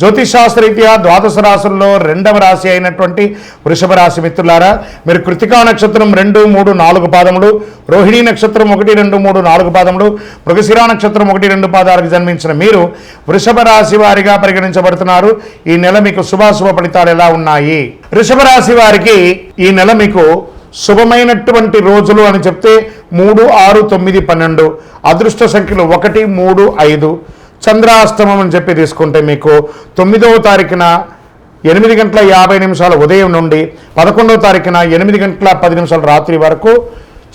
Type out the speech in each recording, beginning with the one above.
జ్యోతిషాస్త్రరీత్యా ద్వాదశ రాశుల్లో రెండవ రాశి అయినటువంటి వృషభ రాశి మిత్రులారా మీరు కృతికా నక్షత్రం రెండు మూడు నాలుగు పాదములు రోహిణీ నక్షత్రం ఒకటి రెండు మూడు నాలుగు పాదములు మృగశిరా నక్షత్రం ఒకటి రెండు పాదాలకు జన్మించిన మీరు వృషభ రాశి వారిగా పరిగణించబడుతున్నారు. ఈ నెల మీకు శుభాశుభ ఫలితాలు ఎలా ఉన్నాయి? వృషభ రాశి వారికి ఈ నెల మీకు శుభమైనటువంటి రోజులు అని చెప్తే మూడు ఆరు తొమ్మిది పన్నెండు. అదృష్ట సంఖ్యలు ఒకటి మూడు ఐదు. చంద్రాష్టమం అని చెప్పి తీసుకుంటే మీకు తొమ్మిదవ తారీఖున ఎనిమిది గంటల యాభై నిమిషాల ఉదయం నుండి పదకొండవ తారీఖున ఎనిమిది గంటల పది నిమిషాల రాత్రి వరకు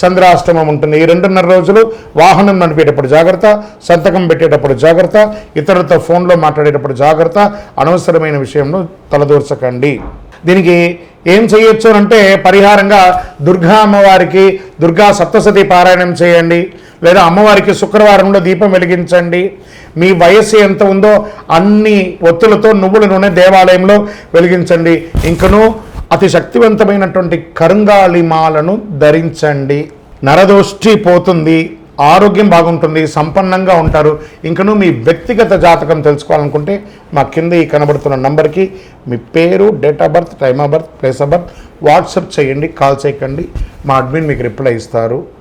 చంద్రాష్టమం ఉంటుంది. ఈ రెండున్నర రోజులు వాహనం నడిపేటప్పుడు జాగ్రత్త సంతకం పెట్టేటప్పుడు జాగ్రత్త ఇతరులతో ఫోన్లో మాట్లాడేటప్పుడు జాగ్రత్త అనవసరమైన విషయంలో తలదూర్చకండి. దీనికి ఏం చేయొచ్చు అంటే పరిహారంగా దుర్గా అమ్మవారికి దుర్గా సప్తసతి పారాయణం చేయండి. లేదా అమ్మవారికి శుక్రవారంలో దీపం వెలిగించండి. మీ వయస్సు ఎంత ఉందో అన్ని ఒత్తులతో నువ్వుల నూనె దేవాలయంలో వెలిగించండి. ఇంకను అతి శక్తివంతమైనటువంటి కరుంగాళిమాలను ధరించండి. నరదోష్టి పోతుంది. ఆరోగ్యం బాగుంటుంది. సంపన్నంగా ఉంటారు. ఇంకను మీ వ్యక్తిగత జాతకం తెలుసుకోవాలనుకుంటే మా కింద ఈ కనబడుతున్న నంబర్కి మీ పేరు date of birth time of birth place of birth WhatsApp చేయండి కాల్ చేయకండి. మా అడ్మిన్ మీకు రిప్లై ఇస్తారు.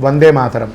వందే మాతరం.